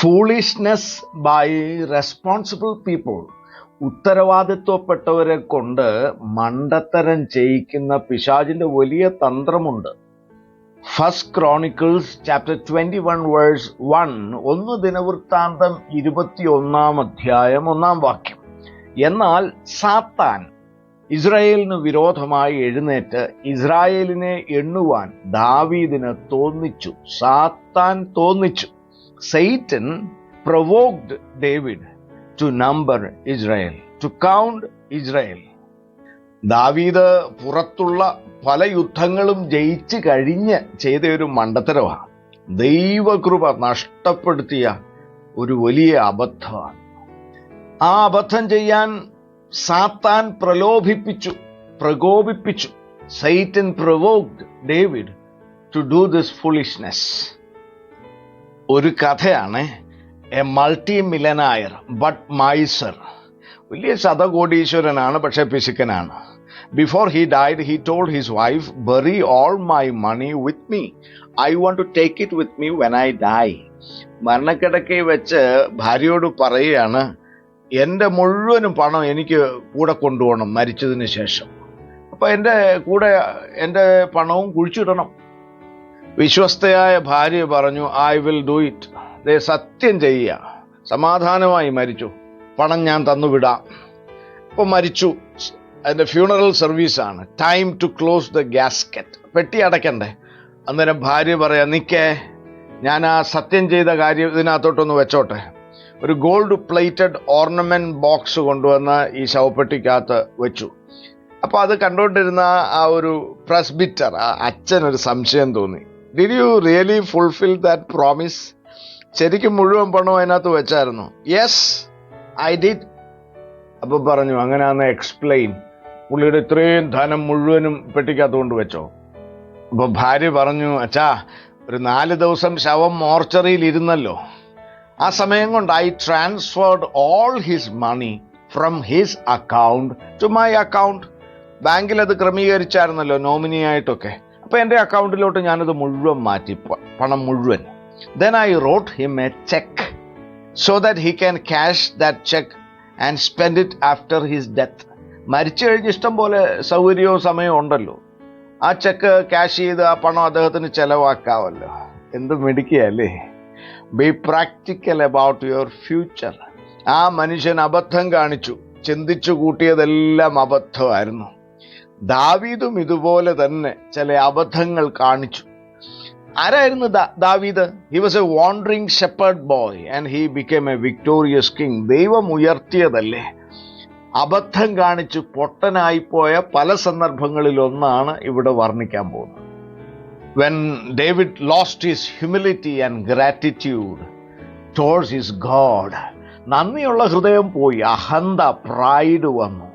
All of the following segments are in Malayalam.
ഫൂളിഷ്നെസ് ബൈ റെസ്പോൺസിബിൾ പീപ്പിൾ ഉത്തരവാദിത്വപ്പെട്ടവരെ കൊണ്ട് മണ്ടത്തരം ചെയ്യിക്കുന്ന പിശാജിന്റെ വലിയ തന്ത്രമുണ്ട്. First chronicles chapter twenty one verse one ഒന്ന് ദിനവൃത്താന്തം ഇരുപത്തിയൊന്നാം അധ്യായം ഒന്നാം വാക്യം. എന്നാൽ സാത്താൻ ഇസ്രായേലിന് വിരോധമായി എഴുന്നേറ്റ് ഇസ്രായേലിനെ എണ്ണുവാൻ ദാവീദിന് തോന്നിച്ചു. സാത്താൻ തോന്നിച്ചു. Satan provoked David to number Israel to count Israel ദാവീദ് പുറത്തുള്ള പല യുദ്ധങ്ങളും ജയിച്ച് കഴിഞ്ഞ് ചെയ്ത ഒരു മണ്ടത്തരമാണ് ദൈവകൃപ നഷ്ടപ്പെടുത്തിയ ഒരു വലിയ അബദ്ധമാണ്. ആ അബദ്ധം ചെയ്യാൻ സാത്താൻ പ്രലോഭിപ്പിച്ചു പ്രകോപിപ്പിച്ചു. Satan provoked David to do this foolishness ഒരു കഥയാണ് a multi millionaire but miser. വലിയ ശതകോടീശ്വരനാണ് പക്ഷെ പിശുക്കനാണ്. Before he died he told his wife bury all my money with me. I want to take it with me when I die. മരണക്കിടക്കയിൽ വെച്ച് ഭാര്യയോട് പറയുകയാണ് എന്റെ മുഴുവനും പണം എനിക്ക് കൂടെ കൊണ്ടുപോകണം മരിച്ചതിന് ശേഷം. അപ്പം എന്റെ കൂടെ എന്റെ പണവും കുഴിച്ചിടണം. വിശ്വസ്തയായ ഭാര്യ പറഞ്ഞു ഐ വിൽ ഡു ഇറ്റ് ദേ സത്യം ചെയ്യുക. സമാധാനമായി മരിച്ചു. പണം ഞാൻ തന്നുവിടാം. അപ്പോൾ മരിച്ചു. അതിന്റെ ഫ്യൂണറൽ സർവീസാണ് time to close the casket പെട്ടി അടയ്ക്കണ്ടേ? അന്നേരം ഭാര്യ പറയാം നിൽക്കേ ഞാൻ ആ സത്യം ചെയ്ത കാര്യം ഇതിനകത്തോട്ടൊന്ന് വെച്ചോട്ടെ. ഒരു ഗോൾഡ് പ്ലേറ്റഡ് ഓർണമെന്റ് ബോക്സ് കൊണ്ടുവന്ന് ഈ ശവപ്പെട്ടിക്കകത്ത് വെച്ചു. അപ്പോൾ അത് കണ്ടുകൊണ്ടിരുന്ന ആ ഒരു പ്രസ്ബിറ്റർ ആ അച്ഛനൊരു സംശയം തോന്നി. Did you really fulfil that promise ശരിക്കും മുഴുവൻ പണവും അതിനകത്ത് വെച്ചായിരുന്നു. യെസ് ഐ ഡിഡ് അപ്പൊ പറഞ്ഞു അങ്ങനെയാന്ന് എക്സ്പ്ലെയിൻ പുള്ളിയുടെ ഇത്രയും ധനം മുഴുവനും പെട്ടിക്കകത്ത് കൊണ്ട് വെച്ചോ. അപ്പൊ ഭാര്യ പറഞ്ഞു അച്ഛാ ഒരു നാല് ദിവസം ശവം മോർച്ചറിയിൽ ഇരുന്നല്ലോ. ആ സമയം കൊണ്ട് I transferred all his money from his account to my account ബാങ്കിൽ അത് ക്രമീകരിച്ചായിരുന്നല്ലോ നോമിനി ആയിട്ടൊക്കെ അപ്പൊ എന്റെ അക്കൗണ്ടിലോട്ട് ഞാനത് മുഴുവൻ മാറ്റി പണം മുഴുവൻ. Then I wrote him a cheque so that he can cash that cheque and spend it after his death മരിച്ചു കഴിഞ്ഞ് ഇഷ്ടം പോലെ സൗകര്യവും സമയവും ഉണ്ടല്ലോ. ആ ചെക്ക് ക്യാഷ് ചെയ്ത് ആ പണം അദ്ദേഹത്തിന് ചെലവാക്കാമല്ലോ എന്ത് മിടിക്കുകയല്ലേ be practical about your future ആ മനുഷ്യൻ അബദ്ധം കാണിച്ചു. ചിന്തിച്ചു കൂട്ടിയതെല്ലാം അബദ്ധമായിരുന്നു. ദാവീദും ഇതുപോലെ തന്നെ ചില അബദ്ധങ്ങൾ കാണിച്ചു. ആരായിരുന്നു ദാവീദ്? He was a wandering shepherd boy and he became a victorious king ദൈവം ഉയർത്തിയതല്ലേ? അബദ്ധം കാണിച്ച് പൊട്ടനായിപ്പോയ പല സന്ദർഭങ്ങളിൽ ഒന്നാണ് ഇവിടെ വർണിക്കാൻ പോകുന്നത്. When David lost his humility and gratitude towards his God നന്ദിയുള്ള ഹൃദയം പോയി. അഹന്ത പ്രൈഡ് വന്നു.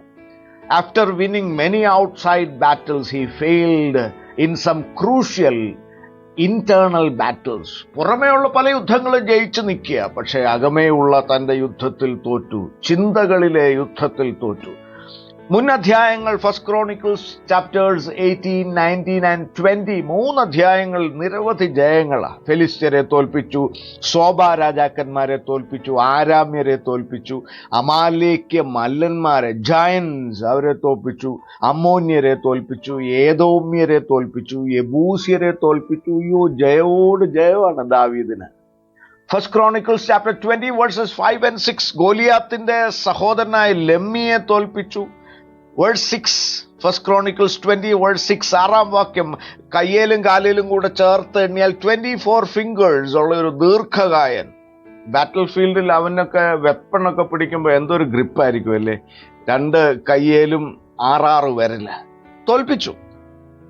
After winning many outside battles, he failed in some crucial internal battles പുറമേയുള്ള പല യുദ്ധങ്ങളും ജയിച്ചു നിൽക്കുക. പക്ഷേ അകമേയുള്ള തന്റെ യുദ്ധത്തിൽ തോറ്റു. ചിന്തകളിലെ യുദ്ധത്തിൽ തോറ്റു. മുൻ അധ്യായങ്ങൾ first chronicles chapters eighteen nineteen and twenty മൂന്ന് അധ്യായങ്ങൾ നിരവധി ജയങ്ങളാണ് ഫെലിസ്ത്യരെ തോൽപ്പിച്ചു സോബ രാജാക്കന്മാരെ തോൽപ്പിച്ചു ആരാമ്യരെ തോൽപ്പിച്ചു അമാലേക്യ മല്ലന്മാരെ ജയൻസ് അവരെ തോൽപ്പിച്ചു അമോന്യരെ തോൽപ്പിച്ചു ഏതോമ്യരെ തോൽപ്പിച്ചു യബൂസ്യരെ തോൽപ്പിച്ചു. അയ്യോ ജയോട് ജയമാണ് ദാവീദിന്. First chronicles chapter twenty verses five and six ഗോലിയാത്തിന്റെ സഹോദരനായ ലെമ്മിയെ തോൽപ്പിച്ചു. Verse six first chronicles twenty verse six ആറാം വാക്യം. കയ്യേലും കാലിലും കൂടെ ചേർത്ത് എണ്ണിയാൽ ട്വന്റി ഫോർ ഫിംഗേഴ്സ് ഉള്ള ഒരു ദീർഘകായൻ. ബാറ്റിൽ ഫീൽഡിൽ അവനൊക്കെ വെപ്പണൊക്കെ പിടിക്കുമ്പോൾ എന്തൊരു ഗ്രിപ്പായിരിക്കും അല്ലേ? രണ്ട് കയ്യേലും ആറാറ് വിരൽ. തോൽപ്പിച്ചു.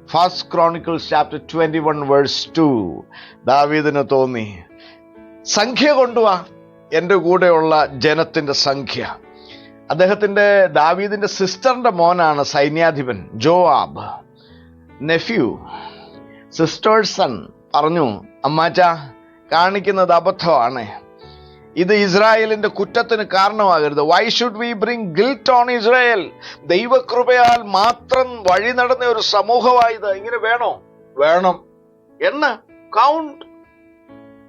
First chronicles chapter twenty one verse two ദാവീദിന് തോന്നി സംഖ്യ കൊണ്ടുവാ എന്റെ കൂടെയുള്ള ജനത്തിന്റെ സംഖ്യ. അദ്ദേഹത്തിന്റെ ദാവീദിന്റെ സിസ്റ്ററിന്റെ മോനാണ് സൈന്യാധിപൻ ജോആബ് നെഫ്യൂ സിസ്റ്റേഴ്സ് സൺ പറഞ്ഞു അമ്മാച്ച കാണിക്കുന്നത് അബദ്ധമാണ്. ഇത് ഇസ്രായേലിന്റെ കുറ്റത്തിന് കാരണമാകരുത്. Why should we bring guilt on Israel ദൈവകൃപയാൽ മാത്രം വഴി നടന്ന ഒരു സമൂഹമായത് ഇങ്ങനെ വേണോ? വേണം. എന്ന് കൗണ്ട്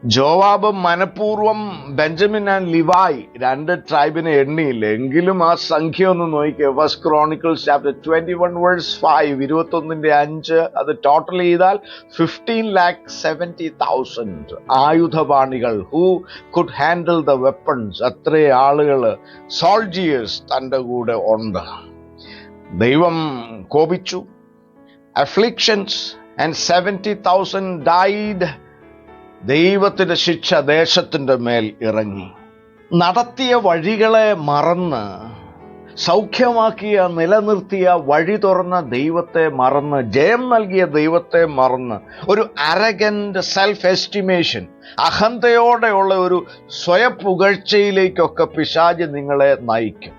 ജോവാബ് മനഃപൂർവം ബെഞ്ചമിൻ ആൻഡ് ലിവായ് രണ്ട് ട്രൈബിനെ എണ്ണിയില്ല? എങ്കിലും ആ സംഖ്യ ഒന്ന് നോക്കിക്കുക first chronicles chapter twenty one verse five ഇരുപത്തി ഒന്നിന്റെ അഞ്ച് അത് ടോട്ടൽ ചെയ്താൽ fifteen lakh seventy thousand ആയുധപാണികൾ who could handle the weapons അത്രേ ആളുകൾ സോൾജിയേഴ്സ് തന്റെ കൂടെ ഉണ്ട്. ദൈവം കോപിച്ചു. Afflictions and seventy thousand died ദൈവത്തിന്റെ ശിക്ഷ ദേശത്തിന്റെ മേൽ ഇറങ്ങി. നടത്തിയ വഴികളെ മറന്ന് സൗഖ്യമാക്കിയ നിലനിർത്തിയ വഴി തുറന്ന ദൈവത്തെ മറന്ന് ജയം നൽകിയ ദൈവത്തെ മറന്ന് ഒരു അരഗന്റ് സെൽഫ് എസ്റ്റിമേഷൻ അഹന്തയോടെയുള്ള ഒരു സ്വയപുകഴ്ചയിലേക്കൊക്കെ പിശാജ് നിങ്ങളെ നയിക്കും.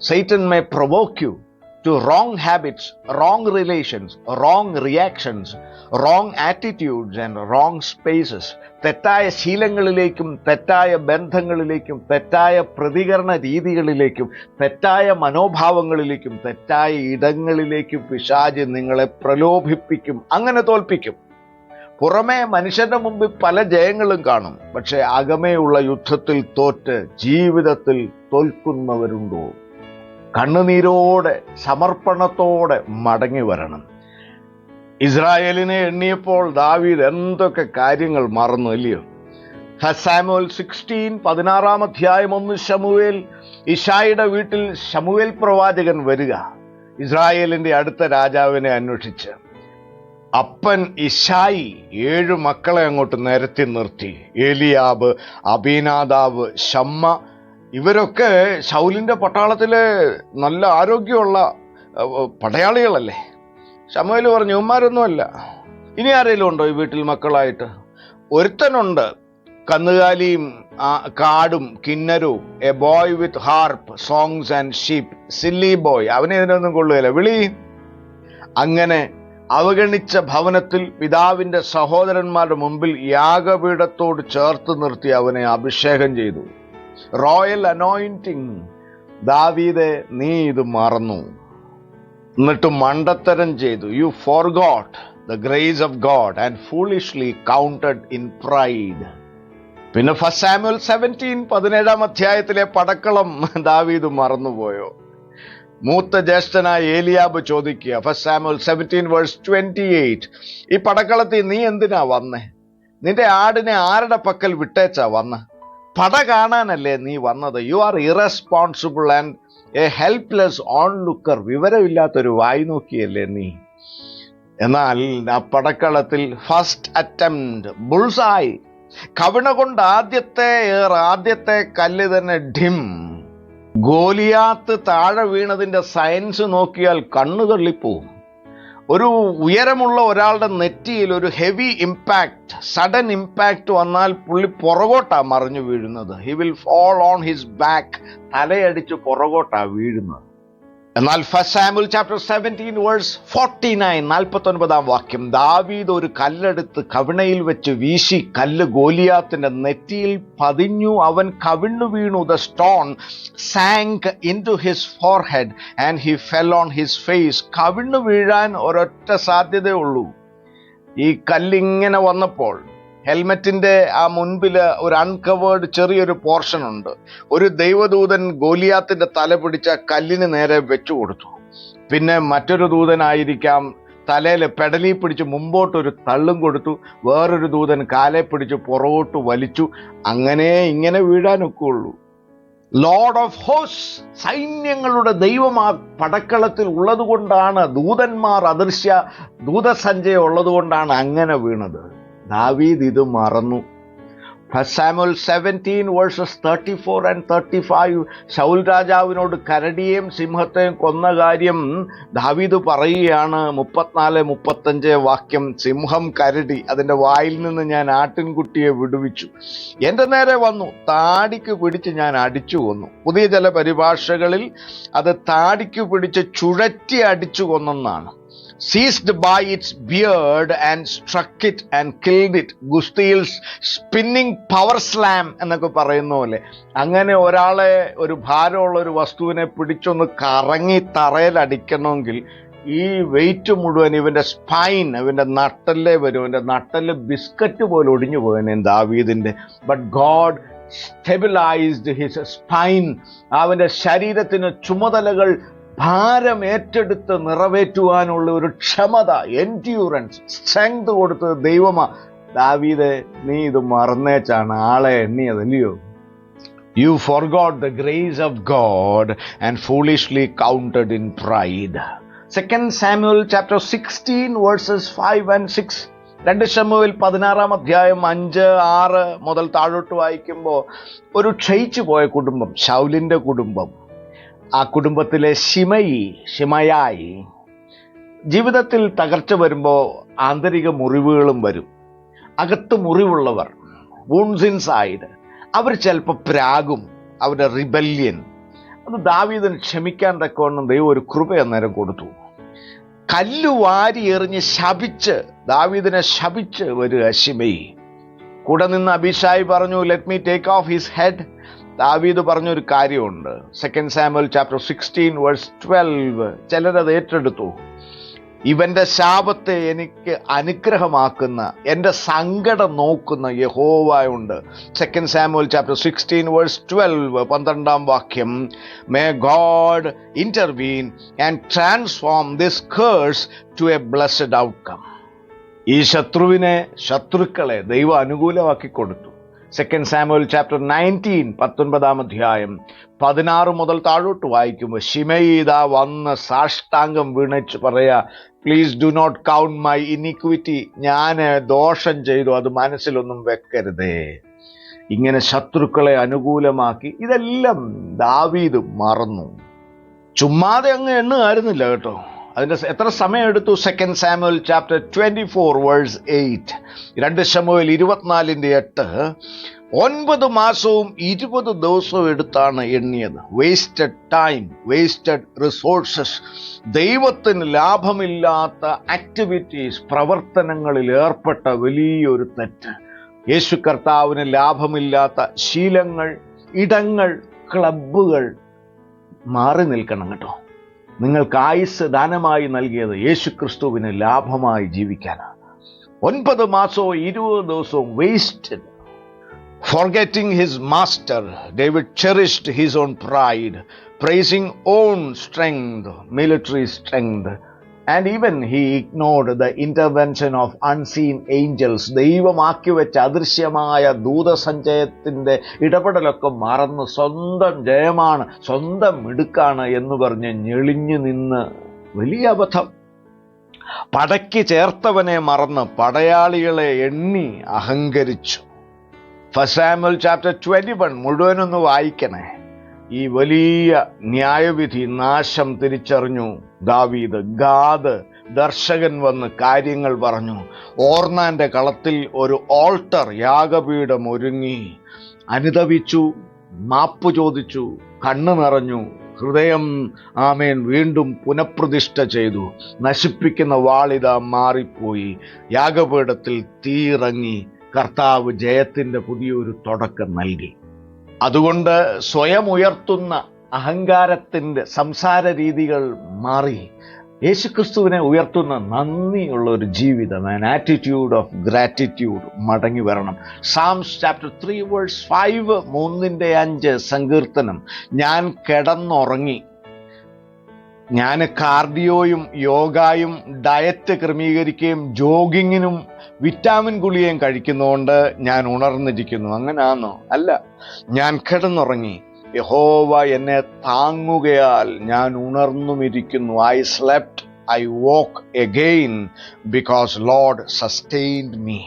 Satan may provoke you wrong habits wrong relations wrong reactions wrong attitudes and wrong spaces തെറ്റായ ശീലങ്ങളിലേക്കും തെറ്റായ ബന്ധങ്ങളിലേക്കും തെറ്റായ പ്രതികരണ രീതികളിലേക്കും തെറ്റായ മനോഭാവങ്ങളിലേക്കും തെറ്റായ ഇടങ്ങളിലേക്കും പിശാജ് നിങ്ങളെ പ്രലോഭിപ്പിക്കും അങ്ങനെ തോൽപ്പിക്കും. പുറമേ മനുഷ്യന്റെ മുമ്പിൽ പല ജയങ്ങളും കാണും. പക്ഷേ അകമേയുള്ള യുദ്ധത്തിൽ തോറ്റ് ജീവിതത്തിൽ തോൽക്കുന്നവരുണ്ടോ? കണ്ണുനീരോടെ സമർപ്പണത്തോടെ മടങ്ങി വരണം. ഇസ്രായേലിനെ എണ്ണിയപ്പോൾ ദാവീദ് എന്തൊക്കെ കാര്യങ്ങൾ മറന്നു അല്ലയോ? ഹസാമോൽ സിക്സ്റ്റീൻ പതിനാറാം അധ്യായം ഒന്ന് ഷമുവേൽ ഇഷായുടെ വീട്ടിൽ ഷമുവേൽ പ്രവാചകൻ വരിക ഇസ്രായേലിന്റെ അടുത്ത രാജാവിനെ അന്വേഷിച്ച്. അപ്പൻ ഇഷായി ഏഴു മക്കളെ അങ്ങോട്ട് നിരത്തി നിർത്തി. ഏലിയാബ് അബീനാദാവ് ഷമ്മ ഇവരൊക്കെ ശൗലിന്റെ പട്ടാളത്തിലെ നല്ല ആരോഗ്യമുള്ള പടയാളികളല്ലേ? ശമുവേൽ പറഞ്ഞു ഇവന്മാരൊന്നുമല്ല. ഇനി ആരെങ്കിലും ഉണ്ടോ ഈ വീട്ടിൽ മക്കളായിട്ട്? ഒരുത്തനുണ്ട് കന്നുകാലിയും കാടും കിന്നരവും a boy with harp songs and sheep silly boy. അവനെ ഇതിനൊന്നും കൊള്ളുകയില്ല. വിളി. അങ്ങനെ അവഗണിച്ച ഭവനത്തിൽ പിതാവിന്റെ സഹോദരന്മാരുടെ മുമ്പിൽ യാഗപീഠത്തോട് ചേർത്ത് നിർത്തി അവനെ അഭിഷേകം ചെയ്തു. റോയൽ അനോയിന്റിങ് ദാവീദെ നീ ഇത് മറന്നു. എന്നിട്ട് മണ്ടത്തരം ചെയ്തു. You forgot the grace of God and foolishly counted in pride പിന്നെ ഫസ്റ്റ് സാമുവൽ സെവന്റീൻ പതിനേഴാം അധ്യായത്തിലെ പടക്കളം ദാവീദ് മറന്നുപോയോ? മൂത്ത ജ്യേഷ്ഠനായ ഏലിയാബ് ചോദിക്കുക. First Samuel seventeen verse twenty eight ഈ പടക്കളത്തിൽ നീ എന്തിനാ വന്നേ? നിന്റെ ആടിനെ ആരുടെ പക്കൽ വിട്ടേച്ചാ വന്ന? പട കാണാനല്ലേ നീ വന്നത്? You are irresponsible and a helpless onlooker വിവരമില്ലാത്തൊരു വായി നോക്കിയല്ലേ നീ? എന്നാൽ ആ പടക്കളത്തിൽ ഫസ്റ്റ് അറ്റംപ്റ്റ് ബുൾസായി കവിണ കൊണ്ട് ആദ്യത്തെ ഏർ ആദ്യത്തെ കല്ല് തന്നെ ഡിം. ഗോലിയാത്ത് താഴെ വീണതിന്റെ സയൻസ് നോക്കിയാൽ കണ്ണു തള്ളിപ്പോവും ഒരു ഉയരമുള്ള ഒരാളുടെ നെറ്റിയിൽ ഒരു ഹെവി ഇമ്പാക്ട് സഡൻ ഇമ്പാക്ട് വന്നാൽ പുള്ളി പുറകോട്ടാ മറിഞ്ഞു വീഴുന്നത്. He will fall on his back തലയടിച്ച് പുറകോട്ടാ വീഴുന്നത്. എന്നാൽ first Samuel chapter seventeen verse forty nine നാൽപ്പത്തി ഒൻപതാം വാക്യം ദാവീദ് ഒരു കല്ലെടുത്ത് കവിണയിൽ വെച്ച് വീശി കല്ല് ഗോലിയാത്തിന്റെ നെറ്റിയിൽ പതിഞ്ഞു. അവൻ കവിണ്ണു വീണു. The stone sank into his forehead and he fell on his face കവിണ്ണു വീഴാൻ ഒരൊറ്റ സാധ്യതയുള്ളൂ ഈ കല്ലിങ്ങനെ വന്നപ്പോൾ ഹെൽമെറ്റിന്റെ ആ മുൻപിൽ ഒരു അൺകവേർഡ് ചെറിയൊരു പോർഷൻ ഉണ്ട്. ഒരു ദൈവദൂതൻ ഗോലിയാത്തിന്റെ തല പിടിച്ച കല്ലിന് നേരെ വെച്ചു കൊടുത്തു. പിന്നെ മറ്റൊരു ദൂതനായിരിക്കാം തലയിൽ പെടലി പിടിച്ച് മുമ്പോട്ടൊരു തള്ളും കൊടുത്തു. വേറൊരു ദൂതൻ കാലെ പിടിച്ച് പുറകോട്ട് വലിച്ചു. അങ്ങനെ ഇങ്ങനെ വീഴാനൊക്കെ ഉള്ളൂ ലോർഡ് ഓഫ് ഹോസ് സൈന്യങ്ങളുടെ ദൈവം ആ പടക്കളത്തിൽ ഉള്ളതുകൊണ്ടാണ് ദൂതന്മാർ അദൃശ്യ ദൂതസഞ്ചയം ഉള്ളതുകൊണ്ടാണ് അങ്ങനെ വീണത്. ദാവീദ് ഇത് മറന്നു. First Samuel seventeen verses thirty four and thirty five Saul രാജാവിനോട് കരടിയെയും സിംഹത്തെയും കൊന്ന കാര്യം ദാവീദ് പറയുകയാണ്. മുപ്പത്തിനാല് മുപ്പത്തഞ്ച് വാക്യം സിംഹം കരടി അതിന്റെ വായിൽ നിന്ന് ഞാൻ ആട്ടിൻകുട്ടിയെ വിടുവിച്ചു. എന്റെ നേരെ വന്നു താടിക്ക് പിടിച്ച് ഞാൻ അടിച്ചു കൊന്നു. പുതിയ ചില പരിഭാഷകളിൽ അത് താടിക്ക് പിടിച്ച് ചുഴറ്റി അടിച്ചു കൊന്നെന്നാണ്. Seized by its beard and struck it and killed it ഗുസ്തിയിൽ spinning power slam എന്നൊക്കെ പറയുന്ന പോലെ. അങ്ങനെ ഒരാളെ ഒരു ഭാരമുള്ള ഒരു വസ്തുവിനെ പിടിച്ചൊന്ന് കറങ്ങി തറയിലടിക്കണമെങ്കിൽ ഈ വെയിറ്റ് മുഴുവൻ ഇവന്റെ സ്പൈൻ ഇവന്റെ നട്ടല്ലേ വരും. ഇവന്റെ നട്ടൽ ബിസ്ക്കറ്റ് പോലെ ഒടിഞ്ഞു പോയനെ വീതിന്റെ but God stabilised his spine അവന്റെ ശരീരത്തിന് ചുമതലകൾ ഭാരം ഏറ്റെടുത്ത് നിറവേറ്റുവാനുള്ള ഒരു ക്ഷമത എൻഡ്യൂറൻസ് സ്ട്രെങ്ത് കൊടുത്തത് ദൈവമാ. ദാവീദ് നീ ഇത് മറന്നേച്ചാണ് ആളെ എണ്ണിയതല്ലയോ? You forgot the grace of God and foolishly counted in pride second Samuel chapter sixteen verses five and six രണ്ട് ഷമ്മുവിൽ പതിനാറാം അധ്യായം അഞ്ച് ആറ് മുതൽ താഴോട്ട് വായിക്കുമ്പോൾ ഒരു ക്ഷയിച്ചു പോയ കുടുംബം ശൗലിന്റെ കുടുംബം. ആ കുടുംബത്തിലെ ഷിമയി ഷിമയായി ജീവിതത്തിൽ തകർച്ച വരുമ്പോൾ ആന്തരിക മുറിവുകളും വരും. അകത്ത് മുറിവുള്ളവർ വൂൺസ് ഇൻസൈഡ് അവർ ചിലപ്പോൾ പ്രാഗും അവരുടെ റിബല്യൻ അത് ദാവീദിന് ക്ഷമിക്കാൻ തക്കവണ്ണം ദൈവം ഒരു കൃപ അന്നേരം കൊടുത്തു. കല്ല് വാരി എറിഞ്ഞ് ശപിച്ച് ദാവീദിനെ ശപിച്ച് വരിക ശിമയി. കൂടെ നിന്ന് അഭിഷായി പറഞ്ഞു let me take off his head ദാവീദ് പറഞ്ഞൊരു കാര്യമുണ്ട്. Second Samuel chapter sixteen verse twelve ചിലരത് ഏറ്റെടുത്തു. ഇവന്റെ ശാപത്തെ എനിക്ക് അനുഗ്രഹമാക്കുന്ന എന്റെ സങ്കടം നോക്കുന്ന യഹോവായുണ്ട്. Second Samuel chapter sixteen verse twelve പന്ത്രണ്ടാം വാക്യം. May God intervene and transform this curse to a blessed outcome ഈ ശത്രുവിനെ ശത്രുക്കളെ ദൈവം അനുകൂലമാക്കി കൊടുത്തു. സെക്കൻഡ് സാമുവൽ ചാപ്റ്റർ നയന്റീൻ പത്തൊൻപതാം അധ്യായം പതിനാറ് മുതൽ താഴോട്ട് വായിക്കുമ്പോൾ ഷിമയിത വന്ന് സാഷ്ടാംഗം വീണച്ച് പറയാ please do not count my iniquity ഞാൻ ദോഷം ചെയ്തു അത് മനസ്സിലൊന്നും വെക്കരുതേ. ഇങ്ങനെ ശത്രുക്കളെ അനുകൂലമാക്കി ഇതെല്ലാം ദാവീദ് മറന്നു. ചുമ്മാതെ അങ്ങ് എണ്ണുമായിരുന്നില്ല കേട്ടോ. അതിന്റെ എത്ര സമയം എടുത്തു second Samuel chapter twenty four verse eight രണ്ട് ശമുവൽ ഇരുപത്തിനാലിന്റെ എട്ട്. ഒൻപത് മാസവും ഇരുപത് ദിവസവും എടുത്താണ് എണ്ണിയത്. വേസ്റ്റഡ് ടൈം വേസ്റ്റഡ് റിസോഴ്സസ് ദൈവത്തിന് ലാഭമില്ലാത്ത ആക്ടിവിറ്റീസ് പ്രവർത്തനങ്ങളിൽ ഏർപ്പെട്ട വലിയൊരു തെറ്റ്. യേശു കർത്താവിന് ലാഭമില്ലാത്ത ശീലങ്ങൾ ഇടങ്ങൾ ക്ലബുകൾ മാറി നിൽക്കണം കേട്ടോ. നിങ്ങൾക്ക് ആയുസ് ദാനമായി നൽകിയത് യേശുക്രിസ്തുവിന് ലാഭമായി ജീവിക്കാനാണ്. ഒൻപത് മാസവും ഇരുപത് ദിവസവും waste forgetting his master David cherished his own pride prizing on strength military strength and even he ignored the intervention of unseen angels ദൈവമാക്കി വെച്ച അദൃശ്യമായ ദൂതസഞ്ചയത്തിന്റെ ഇടപെടലൊക്കെ മറന്ന് സ്വന്തം ജയമാണ് സ്വന്തം മിടുക്കാണ് എന്ന് പറഞ്ഞ് ഞെളിഞ്ഞു നിന്ന് വലിയ അബദ്ധം. പടയ്ക്ക് ചേർത്തവനെ മറന്ന് പടയാളികളെ എണ്ണി അഹങ്കരിച്ചു. First Samuel chapter twenty one മുഴുവനൊന്ന് വായിക്കണേ. ഈ വലിയ ന്യായവിധി നാശം തിരിച്ചറിഞ്ഞു. ദാവീദ് ഗാദ് ദർശകൻ വന്ന് കാര്യങ്ങൾ പറഞ്ഞു. ഓർണാന്റെ കളത്തിൽ ഒരു ഓൾട്ടർ യാഗപീഠം ഒരുങ്ങി. അനുദവിച്ചു മാപ്പ് ചോദിച്ചു കണ്ണു നിറഞ്ഞു. ഹൃദയം ആമേൻ വീണ്ടും പുനഃപ്രതിഷ്ഠ ചെയ്തു. നശിപ്പിക്കുന്ന വാളിത മാറിപ്പോയി. യാഗപീഠത്തിൽ തീയിറങ്ങി. കർത്താവ് ജയത്തിന്റെ പുതിയൊരു തുടക്കം നൽകി. അതുകൊണ്ട് സ്വയം ഉയർത്തുന്ന അഹങ്കാരത്തിന്റെ സംസാര രീതികൾ മാറി. യേശുക്രിസ്തുവിനെ ഉയർത്തുന്ന നന്ദിയുള്ള ഒരു ജീവിതം ആൻ ആറ്റിറ്റ്യൂഡ് ഓഫ് ഗ്രാറ്റിറ്റ്യൂഡ് മടങ്ങി വരണം. Psalms chapter three verse five മൂന്നിന്റെ അഞ്ച് സങ്കീർത്തനം ഞാൻ കിടന്നുറങ്ങി. ഞാൻ കാർഡിയോയും യോഗയും ഡയറ്റ് ക്രമീകരിക്കുകയും ജോഗിങ്ങിനും വിറ്റാമിൻ ഗുളികയും കഴിക്കുന്നതുകൊണ്ട് ഞാൻ ഉണർന്നിരിക്കുന്നു. അങ്ങനെയാണോ അല്ല. ഞാൻ കിടന്നുറങ്ങി. യഹോവ എന്നെ താങ്ങുകയാൽ ഞാൻ ഉണർന്നുമിരിക്കുന്നു. I slept I woke again because Lord sustained me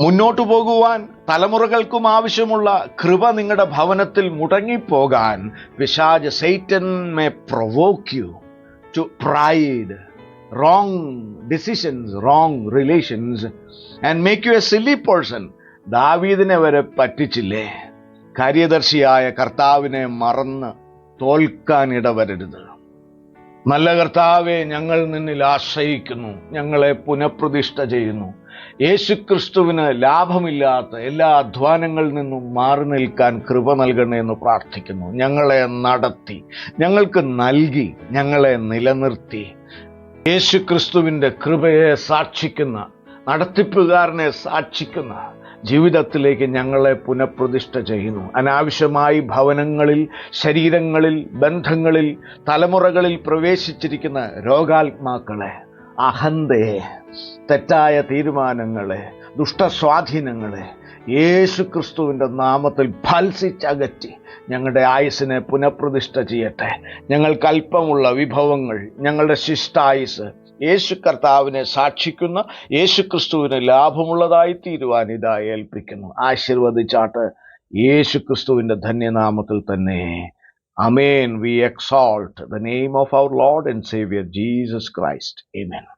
മുന്നോട്ടു പോകുവാൻ തലമുറകൾക്കും ആവശ്യമുള്ള കൃപ നിങ്ങളുടെ ഭവനത്തിൽ മുടങ്ങിപ്പോകാൻ പിശാജ് Satan may provoke you to pride wrong decisions wrong relations and make you a silly person ദാവീദിനെ വരെ പറ്റിച്ചില്ലേ? കാര്യദർശിയായ കർത്താവിനെ മറന്ന് തോൽക്കാൻ ഇടവരരുത്. നല്ല കർത്താവെ ഞങ്ങൾ നിന്നിൽ ആശ്രയിക്കുന്നു. ഞങ്ങളെ പുനഃപ്രതിഷ്ഠ ചെയ്യുന്നു. യേശുക്രിസ്തുവിന് ലാഭമില്ലാത്ത എല്ലാ അധ്വാനങ്ങളിൽ നിന്നും മാറി നിൽക്കാൻ കൃപ നൽകണേ എന്ന് പ്രാർത്ഥിക്കുന്നു. ഞങ്ങളെ നടത്തി ഞങ്ങൾക്ക് നൽകി ഞങ്ങളെ നിലനിർത്തി. യേശുക്രിസ്തുവിന്റെ കൃപയെ സാക്ഷിക്കുന്ന നടത്തിപ്പുകാരനെ സാക്ഷിക്കുന്ന ജീവിതത്തിലേക്ക് ഞങ്ങളെ പുനഃപ്രതിഷ്ഠ ചെയ്യുന്നു. അനാവശ്യമായി ഭവനങ്ങളിൽ ശരീരങ്ങളിൽ ബന്ധങ്ങളിൽ തലമുറകളിൽ പ്രവേശിച്ചിരിക്കുന്ന രോഗാത്മാക്കളെ അഹന്തയെ തെറ്റായ തീരുമാനങ്ങളെ ദുഷ്ടസ്വാധീനങ്ങളെ യേശു ക്രിസ്തുവിന്റെ നാമത്തിൽ ഫൽസിച്ചകറ്റി ഞങ്ങളുടെ ആയുസ്സിനെ പുനഃപ്രതിഷ്ഠ ചെയ്യട്ടെ. ഞങ്ങൾക്ക് അല്പമുള്ള വിഭവങ്ങൾ ഞങ്ങളുടെ ശിഷ്ടായുസ് യേശു കർത്താവിനെ സാക്ഷിക്കുന്ന യേശു ക്രിസ്തുവിന് ലാഭമുള്ളതായി തീരുവാൻ ഇതാ ഏൽപ്പിക്കുന്നു. ആശീർവദിച്ചാട്ട് യേശു ക്രിസ്തുവിന്റെ ധന്യനാമത്തിൽ തന്നെ. Amen we exalt the name of our Lord and saviour Jesus Christ Amen.